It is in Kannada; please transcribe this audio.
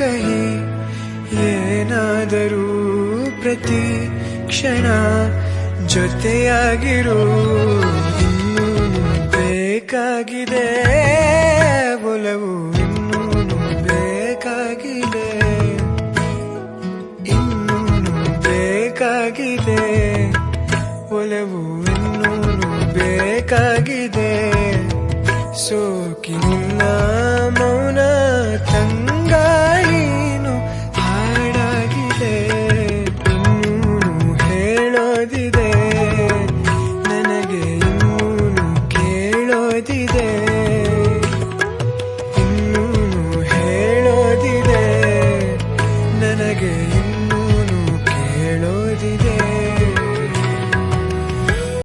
ಕಹಿ, ಏನಾದರೂ ಪ್ರತಿ ಕ್ಷಣ ಜೊತೆಯಾಗಿರೋ, ಇನ್ನೂ ಬೇಕಾಗಿದೆ. ಒಲವು ಇನ್ನೂ ಬೇಕಾಗಿದೆ. ಇನ್ನೂ ಬೇಕಾಗಿದೆ. ಒಲವು ಇನ್ನೂ ಬೇಕಾಗಿದೆ. ಸೋಕಿಲ್ಲ 也